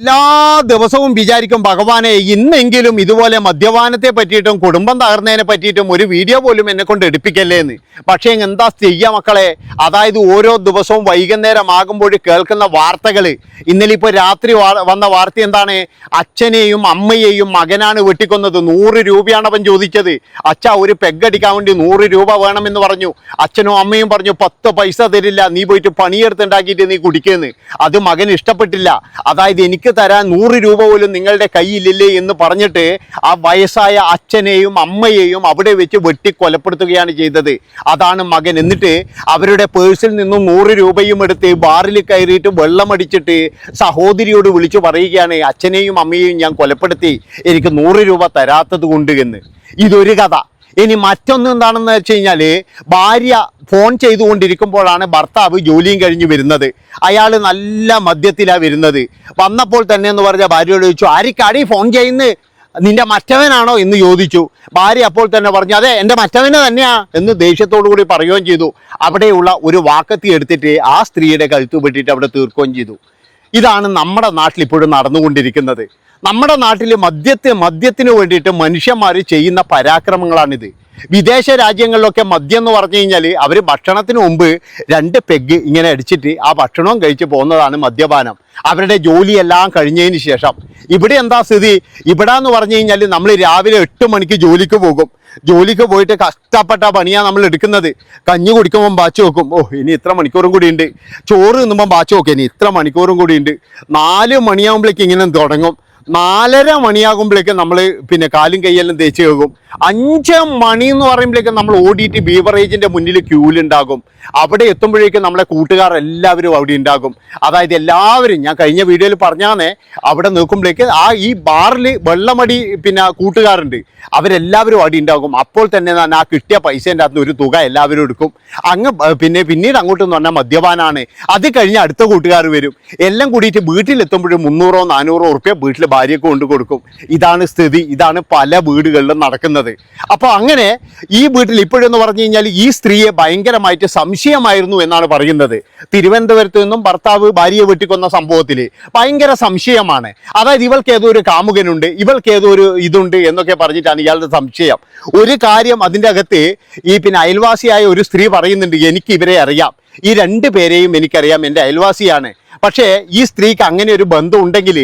എല്ലാ ദിവസവും വിചാരിക്കും ഭഗവാനെ ഇന്നെങ്കിലും ഇതുപോലെ മദ്യപാനത്തെ പറ്റിയിട്ടും കുടുംബം തകർന്നതിനെ പറ്റിയിട്ടും ഒരു വീഡിയോ പോലും എന്നെ കൊണ്ട് എടുപ്പിക്കല്ലേ എന്ന് പക്ഷേ എന്താ ചെയ്യുക മക്കളെ? അതായത് ഓരോ ദിവസവും വൈകുന്നേരം ആകുമ്പോൾ കേൾക്കുന്ന വാർത്തകൾ ഇന്നലെ ഇപ്പോൾ രാത്രി വന്ന വാർത്ത എന്താണ്? അച്ഛനെയും അമ്മയെയും മകനാണ് വെട്ടിക്കൊന്നത്. നൂറ് രൂപയാണ് അവൻ ചോദിച്ചത്. അച്ഛ ഒരു പെഗടിക്കാൻ വേണ്ടി നൂറ് രൂപ വേണമെന്ന് പറഞ്ഞു. അച്ഛനും അമ്മയും പറഞ്ഞു പത്ത് പൈസ തരില്ല. നീ പോയിട്ട് പണിയെടുത്തുണ്ടാക്കിയിട്ട് നീ കുടിക്കുന്നു. അത് മകൻ ഇഷ്ടപ്പെട്ടില്ല. അതായത് എനിക്ക് തരാൻ നൂറ് രൂപ പോലും നിങ്ങളുടെ കയ്യിലില്ലേ എന്ന് പറഞ്ഞിട്ട് ആ വയസ്സായ അച്ഛനെയും അമ്മയെയും അവിടെ വെച്ച് വെട്ടി കൊലപ്പെടുത്തുകയാണ് ചെയ്തത്. അതാണ് മകൻ. എന്നിട്ട് അവരുടെ പേഴ്സിൽ നിന്നും നൂറ് രൂപയും എടുത്ത് ബാറിൽ കയറിയിട്ട് വെള്ളമടിച്ചിട്ട് സഹോദരിയോട് വിളിച്ചു പറയുകയാണ് അച്ഛനെയും അമ്മയെയും ഞാൻ കൊലപ്പെടുത്തി. എനിക്ക് നൂറ് രൂപ തരാത്തത് കൊണ്ട് എന്ന്. ഇതൊരു കഥ. ഇനി മറ്റൊന്ന് എന്താണെന്ന് വെച്ച് കഴിഞ്ഞാൽ ഭാര്യ ഫോൺ ചെയ്തുകൊണ്ടിരിക്കുമ്പോഴാണ് ഭർത്താവ് ജോലിയും കഴിഞ്ഞ് വരുന്നത്. അയാൾ നല്ല മദ്യത്തിലാണ് വരുന്നത്. വന്നപ്പോൾ തന്നെ എന്ന് പറഞ്ഞ ഭാര്യയോട് ചോദിച്ചു ആരിക്കാടി ഫോൺ ചെയ്യുന്നത് നിന്റെ മറ്റവനാണോ? എന്ന് ചോദിച്ചു. ഭാര്യ അപ്പോൾ തന്നെ പറഞ്ഞു അതെ എന്റെ മറ്റവനെ തന്നെയാ. എന്ന് ദേഷ്യത്തോടു കൂടി പറയുകയും ചെയ്തു. അവിടെയുള്ള ഒരു വാക്കത്തി എടുത്തിട്ട് ആ സ്ത്രീയുടെ കഴുത്ത് അവിടെ തീർക്കുകയും ചെയ്തു. ഇതാണ് നമ്മുടെ നാട്ടിൽ ഇപ്പോഴും നടന്നുകൊണ്ടിരിക്കുന്നത്. നമ്മുടെ നാട്ടിൽ മദ്യത്തെ മദ്യത്തിന് വേണ്ടിയിട്ട് മനുഷ്യന്മാർ ചെയ്യുന്ന പരാക്രമങ്ങളാണിത്. വിദേശ രാജ്യങ്ങളിലൊക്കെ മദ്യം എന്ന് പറഞ്ഞു കഴിഞ്ഞാൽ അവർ ഭക്ഷണത്തിന് മുമ്പ് രണ്ട് പെഗ് ഇങ്ങനെ അടിച്ചിട്ട് ആ ഭക്ഷണവും കഴിച്ച് പോകുന്നതാണ് മദ്യപാനം. അവരുടെ ജോലിയെല്ലാം കഴിഞ്ഞതിന് ശേഷം. ഇവിടെ എന്താ സ്ഥിതി? ഇവിടെ എന്ന് പറഞ്ഞു കഴിഞ്ഞാൽ നമ്മൾ രാവിലെ എട്ട് മണിക്ക് ജോലിക്ക് പോകും. ജോലിക്ക് പോയിട്ട് കഷ്ടപ്പെട്ട പണിയാണ് നമ്മൾ എടുക്കുന്നത്. കഞ്ഞി കുടിക്കുമ്പോൾ ബാച്ച് വെക്കും. ഓ ഇനി ഇത്ര മണിക്കൂറും കൂടി ഉണ്ട്. ചോറ് തിന്നുമ്പോൾ ബാച്ച് നോക്കും ഇനി ഇത്ര മണിക്കൂറും കൂടി ഉണ്ട്. നാല് മണിയാകുമ്പോഴേക്ക് ഇങ്ങനെ തുടങ്ങും. നാലര മണിയാകുമ്പോഴേക്കും നമ്മൾ പിന്നെ കാലും കയ്യെല്ലാം തേച്ച് കേൾക്കും. അഞ്ച് മണി എന്ന് പറയുമ്പോഴേക്കും നമ്മൾ ഓടിയിട്ട് ബീവറേജിന്റെ മുന്നിൽ ക്യൂലുണ്ടാകും അവിടെ എത്തുമ്പോഴേക്കും നമ്മളെ കൂട്ടുകാർ എല്ലാവരും അവിടെ ഉണ്ടാകും. അതായത് എല്ലാവരും ഞാൻ കഴിഞ്ഞ വീഡിയോയിൽ പറഞ്ഞാന്നേ അവിടെ നിൽക്കുമ്പോഴേക്ക് ആ ഈ ബാറിൽ വെള്ളമടി പിന്നെ കൂട്ടുകാരുണ്ട്. അവരെല്ലാവരും അവിടെ ഉണ്ടാകും. അപ്പോൾ തന്നെ ഞാൻ ആ കിട്ടിയ പൈസേന്റെ അകത്ത് ഒരു തുക എല്ലാവരും എടുക്കും. അങ്ങ് പിന്നെ പിന്നീട് അങ്ങോട്ട് എന്ന് പറഞ്ഞാൽ മദ്യപാനാണ്. അത് കഴിഞ്ഞ് അടുത്ത കൂട്ടുകാർ വരും. എല്ലാം കൂടിയിട്ട് വീട്ടിലെത്തുമ്പോഴും മുന്നൂറോ നാനൂറോ ഉറുപ്പ്യ വീട്ടിൽ ഭാര്യയ്ക്ക് കൊണ്ട് കൊടുക്കും. ഇതാണ് സ്ഥിതി ഇതാണ് പല വീടുകളിലും നടക്കുന്നത്. അപ്പോൾ അങ്ങനെ ഈ വീട്ടിൽ ഇപ്പോഴെന്ന് പറഞ്ഞു കഴിഞ്ഞാൽ ഈ സ്ത്രീയെ ഭയങ്കരമായിട്ട് സംശയമായിരുന്നു എന്നാണ് പറയുന്നത്. തിരുവനന്തപുരത്ത് നിന്നും ഭർത്താവ് ഭാര്യയെ വെട്ടിക്കൊന്ന സംഭവത്തിൽ ഭയങ്കര സംശയമാണ്. അതായത് ഇവൾക്ക് ഏതോ ഒരു കാമുകനുണ്ട് ഇവൾക്ക് ഏതോ ഒരു ഇതുണ്ട് എന്നൊക്കെ പറഞ്ഞിട്ടാണ് ഇയാളുടെ സംശയം. ഒരു കാര്യം അതിന്റെ അകത്ത് ഈ പിന്നെ അയൽവാസിയായ ഒരു സ്ത്രീ പറയുന്നുണ്ട് എനിക്ക് ഇവരെ അറിയാം. ഈ രണ്ട് പേരെയും എനിക്കറിയാം. എന്റെ അയൽവാസിയാണ്. പക്ഷേ ഈ സ്ത്രീക്ക് അങ്ങനെ ഒരു ബന്ധം ഉണ്ടെങ്കിൽ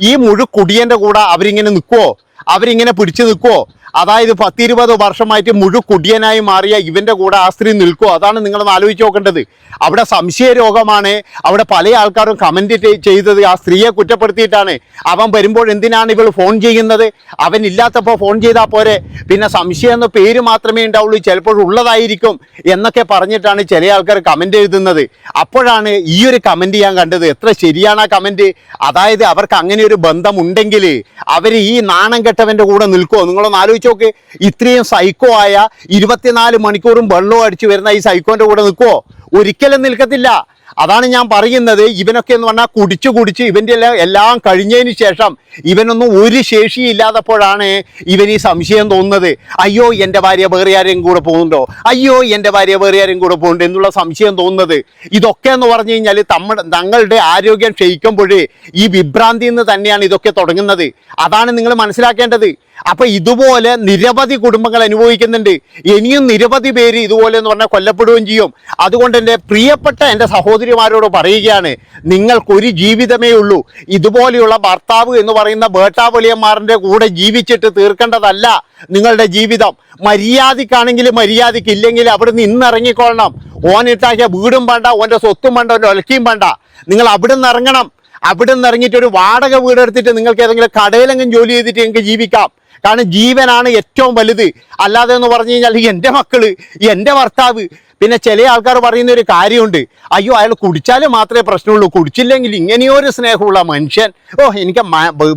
ഈ മുഴു കുടിയന്റെ കൂടെ അവരിങ്ങനെ നിൽക്കുവോ അവരിങ്ങനെ പിടിച്ചു നിൽക്കുവോ അതായത് പത്തിരുപത് വർഷമായിട്ട് മുഴു കുടിയനായി മാറിയ ഇവന്റെ കൂടെ ആ സ്ത്രീ നിൽക്കുമോ അതാണ് നിങ്ങളൊന്ന് ആലോചിച്ച് നോക്കേണ്ടത്. അവിടെ സംശയ രോഗമാണ് അവിടെ പല ആൾക്കാരും കമന്റ് ചെയ്തത് ആ സ്ത്രീയെ കുറ്റപ്പെടുത്തിയിട്ടാണ്. അവൻ വരുമ്പോൾ എന്തിനാണ് ഇവൾ ഫോൺ ചെയ്യുന്നത്? അവൻ ഇല്ലാത്തപ്പോൾ ഫോൺ ചെയ്താൽ പോരെ? പിന്നെ സംശയം എന്ന പേര് മാത്രമേ ഉണ്ടാവുള്ളൂ. ചിലപ്പോൾ ഉള്ളതായിരിക്കും എന്നൊക്കെ പറഞ്ഞിട്ടാണ് ചില ആൾക്കാർ കമന്റ് എഴുതുന്നത്. അപ്പോഴാണ് ഈ ഒരു കമന്റ് ഞാൻ കണ്ടത്. എത്ര ശരിയാണ് ആ കമന്റ് അതായത് അവർക്ക് അങ്ങനെ ഒരു ബന്ധമുണ്ടെങ്കിൽ അവർ ഈ നാണം കെട്ടവന്റെ കൂടെ നിൽക്കുമോ നിങ്ങളൊന്ന് ആലോചിച്ച് നോക്ക് ഇത്രയും സൈക്കോ ആയ ഇരുപത്തിനാല് മണിക്കൂറും വെള്ളവും അടിച്ചു വരുന്ന ഈ സൈക്കോന്റെ കൂടെ നിൽക്കുമോ ഒരിക്കലും നിൽക്കത്തില്ല. അതാണ് ഞാൻ പറയുന്നത്. ഇവനൊക്കെ എന്ന് പറഞ്ഞാൽ കുടിച്ചു കുടിച്ച് ഇവന്റെ എല്ലാം എല്ലാം കഴിഞ്ഞതിന് ശേഷം ഇവനൊന്നും ഒരു ശേഷിയില്ലാത്തപ്പോഴാണ് ഇവൻ ഈ സംശയം തോന്നുന്നത്. അയ്യോ എന്റെ ഭാര്യ വേറെ ആരെയും കൂടെ പോകുന്നുണ്ടോ? അയ്യോ എന്റെ ഭാര്യ വേറെ ആരെയും കൂടെ പോകുന്നുണ്ടോ എന്നുള്ള സംശയം തോന്നുന്നത്. ഇതൊക്കെ എന്ന് പറഞ്ഞു കഴിഞ്ഞാൽ തമ്മ തങ്ങളുടെ ആരോഗ്യം ക്ഷയിക്കുമ്പോഴേ ഈ വിഭ്രാന്തിയിൽ നിന്ന് തന്നെയാണ് ഇതൊക്കെ തുടങ്ങുന്നത്. അതാണ് നിങ്ങൾ മനസ്സിലാക്കേണ്ടത്. അപ്പൊ ഇതുപോലെ നിരവധി കുടുംബങ്ങൾ അനുഭവിക്കുന്നുണ്ട്. ഇനിയും നിരവധി പേര് ഇതുപോലെ എന്ന് പറഞ്ഞാൽ കൊല്ലപ്പെടുകയും ചെയ്യും. അതുകൊണ്ട് എന്റെ പ്രിയപ്പെട്ട എന്റെ സഹോദരിമാരോട് പറയുകയാണ് നിങ്ങൾക്കൊരു ജീവിതമേ ഉള്ളൂ. ഇതുപോലെയുള്ള ഭർത്താവ് എന്ന് പറയുന്ന ബേട്ടാവളിയന്മാരുടെ കൂടെ ജീവിച്ചിട്ട് തീർക്കേണ്ടതല്ല നിങ്ങളുടെ ജീവിതം. മര്യാദക്കാണെങ്കിൽ മര്യാദയ്ക്ക് ഇല്ലെങ്കിൽ അവിടെ ഇന്ന് ഇറങ്ങിക്കൊള്ളണം. ഓനിട്ടാക്കിയ വീടും വേണ്ട ഓന്റെ സ്വത്തും വേണ്ട ഓന്റെ ഒലക്കിയും വേണ്ട. നിങ്ങൾ അവിടെ നിന്ന് ഇറങ്ങണം. അവിടെ നിന്ന് ഇറങ്ങിയിട്ട് ഒരു വാടക വീടെടുത്തിട്ട് നിങ്ങൾക്ക് ഏതെങ്കിലും കടയിലെങ്കിലും ജോലി ചെയ്തിട്ട് നിങ്ങൾക്ക് ജീവിക്കാം. കാരണം ജീവനാണ് ഏറ്റവും വലുത്. അല്ലാതെ എന്ന് പറഞ്ഞു കഴിഞ്ഞാൽ എന്റെ മക്കൾ എന്റെ ഭർത്താവ്. പിന്നെ ചില ആൾക്കാർ പറയുന്ന ഒരു കാര്യമുണ്ട്. അയ്യോ അയാൾ കുടിച്ചാൽ മാത്രമേ പ്രശ്നമുള്ളൂ. കുടിച്ചില്ലെങ്കിൽ ഇങ്ങനെയൊരു സ്നേഹമുള്ള മനുഷ്യൻ. ഓ എനിക്ക്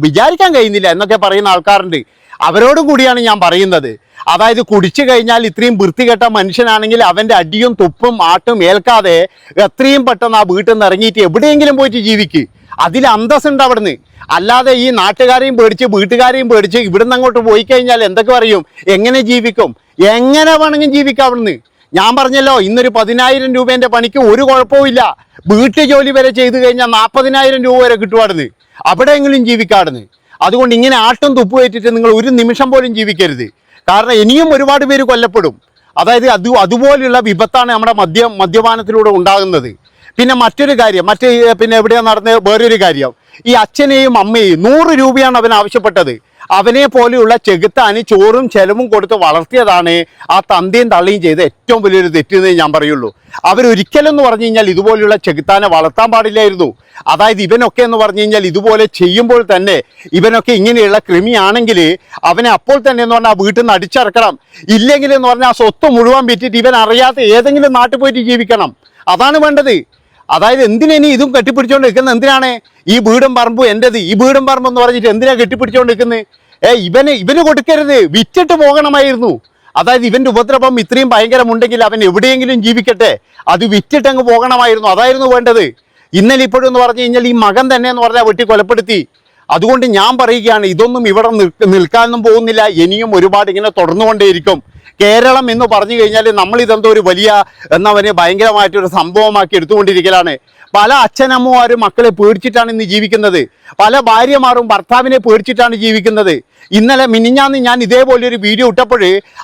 വിചാരിക്കാൻ കഴിയുന്നില്ല എന്നൊക്കെ പറയുന്ന ആൾക്കാരുണ്ട്. അവരോടും കൂടിയാണ് ഞാൻ പറയുന്നത്. അതായത് കുടിച്ചു കഴിഞ്ഞാൽ ഇത്രയും വൃത്തികെട്ട മനുഷ്യനാണെങ്കിൽ അവന്റെ അടിയും തുപ്പും ആട്ടും ഏൽക്കാതെ എത്രയും പെട്ടെന്ന് ആ വീട്ടിൽ നിന്ന് ഇറങ്ങിയിട്ട് എവിടെയെങ്കിലും പോയിട്ട് ജീവിക്ക്. അതിൽ അന്തസ്സുണ്ട് അവിടുന്ന്. അല്ലാതെ ഈ നാട്ടുകാരെയും പേടിച്ച് വീട്ടുകാരെയും പേടിച്ച് ഇവിടുന്ന് അങ്ങോട്ട് പോയി കഴിഞ്ഞാൽ എന്തൊക്കെ പറയും? എങ്ങനെ ജീവിക്കും? എങ്ങനെ വേണമെങ്കിൽ ജീവിക്കാം അവിടുന്ന്? ഞാൻ പറഞ്ഞല്ലോ ഇന്നൊരു പതിനായിരം രൂപേന്റെ പണിക്ക് ഒരു കുഴപ്പവും ഇല്ല. വീട്ടു ജോലി വരെ ചെയ്തു കഴിഞ്ഞാൽ നാൽപ്പതിനായിരം രൂപ വരെ കിട്ടുവാടുന്ന് അവിടെയെങ്കിലും ജീവിക്കാടുന്ന് അതുകൊണ്ട് ഇങ്ങനെ ആട്ടും തുപ്പുവേറ്റിട്ട് നിങ്ങൾ ഒരു നിമിഷം പോലും ജീവിക്കരുത്. കാരണം ഇനിയും ഒരുപാട് പേര് കൊല്ലപ്പെടും. അതായത് അത് അതുപോലെയുള്ള വിപത്താണ് നമ്മുടെ മദ്യ മദ്യപാനത്തിലൂടെ ഉണ്ടാകുന്നത്. പിന്നെ മറ്റൊരു കാര്യം മറ്റേ പിന്നെ എവിടെയാണ് നടന്ന വേറൊരു കാര്യം. ഈ അച്ഛനെയും അമ്മയെയും നൂറ് രൂപയാണ് അവൻ ആവശ്യപ്പെട്ടത്. അവനെ പോലെയുള്ള ചെകുത്താന് ചോറും ചെലവും കൊടുത്ത് വളർത്തിയതാണ് ആ തന്തയും തള്ളിയും ചെയ്ത ഏറ്റവും വലിയൊരു തെറ്റെന്ന് ഞാൻ പറയുള്ളൂ. അവരൊരിക്കലും എന്ന് പറഞ്ഞു കഴിഞ്ഞാൽ ഇതുപോലെയുള്ള ചെകുത്താനെ വളർത്താൻ പാടില്ലായിരുന്നു. അതായത് ഇവനൊക്കെ എന്ന് പറഞ്ഞു കഴിഞ്ഞാൽ ഇതുപോലെ ചെയ്യുമ്പോൾ തന്നെ ഇവനൊക്കെ ഇങ്ങനെയുള്ള കൃമിയാണെങ്കിൽ അവനെ അപ്പോൾ തന്നെ എന്ന് പറഞ്ഞാൽ വീട്ടിൽ നിന്ന് അടിച്ചിറക്കണം. ഇല്ലെങ്കിൽ എന്ന് പറഞ്ഞാൽ ആ സ്വത്ത് മുഴുവൻ വിറ്റിട്ട് ഇവൻ അറിയാത്ത ഏതെങ്കിലും നാട്ടിൽ പോയിട്ട് ജീവിക്കണം. അതാണ് വേണ്ടത്. അതായത് എന്തിനാ ഇതും കെട്ടിപ്പിടിച്ചോണ്ട് നിൽക്കുന്നത് എന്തിനാണ് ഈ വീടും പറമ്പും എന്റെത് ഈ വീടും പറമ്പും എന്ന് പറഞ്ഞിട്ട് എന്തിനാ കെട്ടിപ്പിടിച്ചോണ്ട് നിൽക്കുന്നത് ഏ ഇവന് ഇവന് കൊടുക്കരുത്. വിറ്റിട്ട് പോകണമായിരുന്നു. അതായത് ഇവന്റെ ഉപദ്രവം ഇത്രയും ഭയങ്കരമുണ്ടെങ്കിൽ അവൻ എവിടെയെങ്കിലും ജീവിക്കട്ടെ. അത് വിറ്റിട്ടങ്ങ് പോകണമായിരുന്നു. അതായിരുന്നു വേണ്ടത്. ഇന്നലെ ഇപ്പോഴും എന്ന് പറഞ്ഞു കഴിഞ്ഞാൽ ഈ മകൻ തന്നെ എന്ന് പറഞ്ഞാൽ വെട്ടി കൊലപ്പെടുത്തി. അതുകൊണ്ട് ഞാൻ പറയുകയാണ് ഇതൊന്നും ഇവിടെ നിൽക്ക- നിൽക്കാനൊന്നും പോകുന്നില്ല. ഇനിയും ഒരുപാട് ഇങ്ങനെ തുടർന്നുകൊണ്ടേയിരിക്കും. കേരളം എന്ന് പറഞ്ഞു കഴിഞ്ഞാൽ നമ്മൾ ഇതെന്തോ ഒരു വലിയ എന്നവനെ ഭയങ്കരമായിട്ടൊരു സംഭവമാക്കി എടുത്തുകൊണ്ടിരിക്കലാണ്. പല അച്ഛനമ്മമാരും മക്കളെ പേടിച്ചിട്ടാണ് ഇന്ന് ജീവിക്കുന്നത്. പല ഭാര്യമാരും ഭർത്താവിനെ പേടിച്ചിട്ടാണ് ജീവിക്കുന്നത്. ഇന്നലെ മിനിഞ്ഞാന്ന് ഞാൻ ഇതേപോലെ ഒരു വീഡിയോ ഇട്ടപ്പോൾ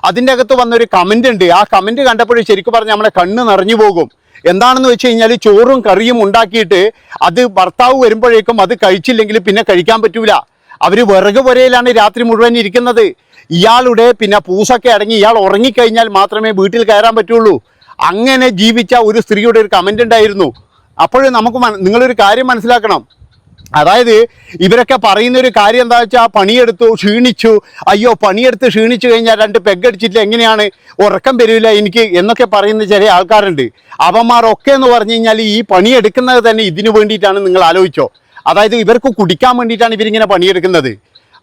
അതിന്റെ അകത്ത് വന്നൊരു കമന്റ് ഉണ്ട്. ആ കമന്റ് കണ്ടപ്പോൾ ശരിക്കും പറഞ്ഞാൽ നമ്മളെ കണ്ണ് നിറഞ്ഞു പോകും. എന്താണെന്ന് വെച്ച് കഴിഞ്ഞാൽ ചോറും കറിയും ഉണ്ടാക്കിയിട്ട് അത് ഭർത്താവ് വരുമ്പോഴേക്കും അത് കഴിച്ചില്ലെങ്കിൽ പിന്നെ കഴിക്കാൻ പറ്റൂല. അവർ വിറക് പുരയിലാണ് രാത്രി മുഴുവൻ ഇരിക്കുന്നത്. ഇയാളുടെ പിന്നെ പൂസൊക്കെ അടങ്ങി ഇയാൾ ഉറങ്ങിക്കഴിഞ്ഞാൽ മാത്രമേ വീട്ടിൽ കയറാൻ പറ്റുള്ളൂ. അങ്ങനെ ജീവിച്ച ഒരു സ്ത്രീയുടെ ഒരു കമന്റ് ഉണ്ടായിരുന്നു. അപ്പോഴും നമുക്ക് നിങ്ങളൊരു കാര്യം മനസ്സിലാക്കണം. അതായത് ഇവരൊക്കെ പറയുന്ന ഒരു കാര്യം എന്താ വെച്ചാൽ പണിയെടുത്തു ക്ഷീണിച്ചു. അയ്യോ പണിയെടുത്ത് ക്ഷീണിച്ചു കഴിഞ്ഞാൽ രണ്ട് പെഗടിച്ചിട്ട് എങ്ങനെയാണ്? ഉറക്കം വരില്ല എനിക്ക് എന്നൊക്കെ പറയുന്ന ചില ആൾക്കാരുണ്ട്. അവന്മാരൊക്കെ എന്ന് പറഞ്ഞു കഴിഞ്ഞാൽ ഈ പണിയെടുക്കുന്നത് തന്നെ ഇതിനു വേണ്ടിയിട്ടാണ് നിങ്ങൾ ആലോചിച്ചോ. അതായത് ഇവർക്ക് കുടിക്കാൻ വേണ്ടിയിട്ടാണ് ഇവരിങ്ങനെ പണിയെടുക്കുന്നത്.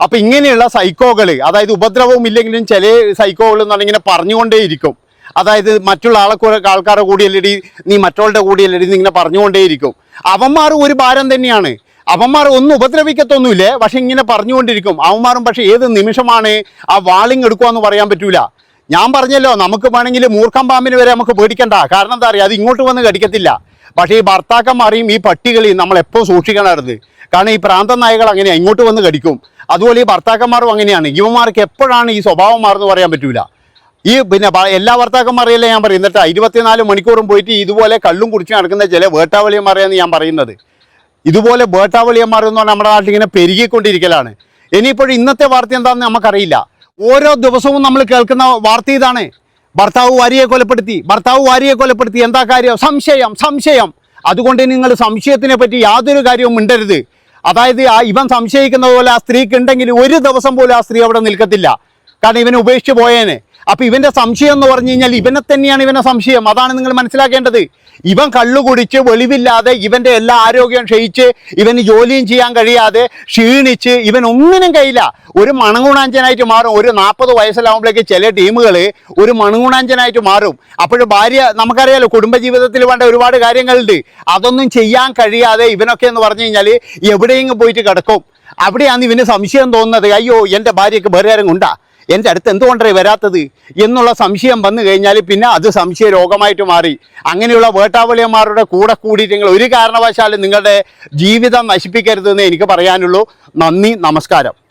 അപ്പൊ ഇങ്ങനെയുള്ള സൈക്കോകൾ അതായത് ഉപദ്രവവും ഇല്ലെങ്കിലും ചില സൈക്കോകൾ എന്ന് പറഞ്ഞാൽ ഇങ്ങനെ പറഞ്ഞുകൊണ്ടേയിരിക്കും. അതായത് മറ്റുള്ള ആളെ ആൾക്കാരുടെ കൂടിയല്ലടി നീ മറ്റുള്ളവരുടെ കൂടിയല്ലടി നീ ഇങ്ങനെ പറഞ്ഞുകൊണ്ടേയിരിക്കും. അവന്മാർ ഒരു ഭാരം തന്നെയാണ്. അവന്മാർ ഒന്നും ഉപദ്രവിക്കത്തൊന്നുമില്ല പക്ഷെ ഇങ്ങനെ പറഞ്ഞുകൊണ്ടിരിക്കും. അവന്മാരും പക്ഷെ ഏത് നിമിഷമാണ് ആ വാളിങ് എടുക്കുക എന്ന് പറയാൻ പറ്റൂല. ഞാൻ പറഞ്ഞല്ലോ നമുക്ക് വേണമെങ്കിൽ മൂർഖം പാമ്പിന് വരെ നമുക്ക് പേടിക്കണ്ട. കാരണം എന്താ പറയുക അത് ഇങ്ങോട്ട് വന്ന് കടിക്കത്തില്ല പക്ഷേ ഈ ഭർത്താക്കന്മാരെയും ഈ പട്ടികളെയും നമ്മൾ എപ്പോൾ സൂക്ഷിക്കണമായിരുന്നു കാരണം ഈ പ്രാന്ത നായകൾ അങ്ങനെയാണ് ഇങ്ങോട്ട് വന്ന് കടിക്കും അതുപോലെ ഈ ഭർത്താക്കന്മാരും അങ്ങനെയാണ്. ഇവന്മാർക്ക് എപ്പോഴാണ് ഈ സ്വഭാവം മാറുന്നത് പറയാൻ പറ്റൂല. ഈ പിന്നെ എല്ലാ ഭർത്താക്കന്മാരെയല്ലേ ഞാൻ പറയും. എന്നിട്ട് ഇരുപത്തിനാല് മണിക്കൂറും പോയിട്ട് ഇതുപോലെ കള്ളും കുടിച്ച് നടക്കുന്ന ചില വേട്ടാവളിയന്മാരെയാണ് ഞാൻ പറയുന്നത്. ഇതുപോലെ വേട്ടാവളിയന്മാർ എന്ന് പറഞ്ഞാൽ നമ്മുടെ നാട്ടിൽ ഇങ്ങനെ പെരുകിക്കൊണ്ടിരിക്കലാണ്. ഇനിയിപ്പോഴും ഇന്നത്തെ വാർത്ത എന്താണെന്ന് നമുക്കറിയില്ല. ഓരോ ദിവസവും നമ്മൾ കേൾക്കുന്ന വാർത്ത ഇതാണ്. ഭർത്താവ് വാരിയെ കൊലപ്പെടുത്തി. ഭർത്താവ് വാരിയെ കൊലപ്പെടുത്തി. എന്താ കാര്യം? സംശയം സംശയം. അതുകൊണ്ട് നിങ്ങൾ സംശയത്തിനെ പറ്റി യാതൊരു കാര്യവും മിണ്ടരുത്. അതായത് ആ ഇവൻ സംശയിക്കുന്ന പോലെ ആ സ്ത്രീക്ക് ഉണ്ടെങ്കിൽ ഒരു ദിവസം പോലും ആ സ്ത്രീ അവിടെ നിൽക്കത്തില്ല. കാരണം ഇവനെ ഉപേക്ഷിച്ച് പോയേനെ. അപ്പൊ ഇവന്റെ സംശയം എന്ന് പറഞ്ഞു കഴിഞ്ഞാൽ ഇവനെ തന്നെയാണ് ഇവന്റെ സംശയം. അതാണ് നിങ്ങൾ മനസ്സിലാക്കേണ്ടത്. ഇവൻ കള്ളു കുടിച്ച് വെളിവില്ലാതെ ഇവന്റെ എല്ലാ ആരോഗ്യം ക്ഷയിച്ച് ഇവന് ജോലിയും ചെയ്യാൻ കഴിയാതെ ക്ഷീണിച്ച് ഇവൻ ഒന്നിനും കഴിയില്ല. ഒരു മണങ്ങുണാഞ്ചനായിട്ട് മാറും. ഒരു നാൽപ്പത് വയസ്സിലാവുമ്പോഴേക്ക് ചില ടീമുകൾ ഒരു മണങ്ങുണാഞ്ചനായിട്ട് മാറും. അപ്പോൾ ഭാര്യ നമുക്കറിയാലോ കുടുംബജീവിതത്തിൽ വേണ്ട ഒരുപാട് കാര്യങ്ങളുണ്ട്. അതൊന്നും ചെയ്യാൻ കഴിയാതെ ഇവനൊക്കെ എന്ന് പറഞ്ഞു കഴിഞ്ഞാൽ എവിടെയെങ്കിലും പോയിട്ട് കിടക്കും. അവിടെയാണ് ഇവന് സംശയം തോന്നുന്നത്. അയ്യോ എന്റെ ഭാര്യയ്ക്ക് വേറെ ആരും കൊണ്ടാ എന്റെ അടുത്ത് എന്തുകൊണ്ടേ വരാത്തത്? എന്നുള്ള സംശയം വന്നു കഴിഞ്ഞാൽ പിന്നെ അത് സംശയ രോഗമായിട്ട് മാറി. അങ്ങനെയുള്ള വേട്ടാവളിയന്മാരുടെ കൂടെ കൂടിയിട്ട് നിങ്ങൾ ഒരു കാരണവശാലും നിങ്ങളുടെ ജീവിതം നശിപ്പിക്കരുതെന്ന് എനിക്ക് പറയാനുള്ളൂ. നന്ദി നമസ്കാരം.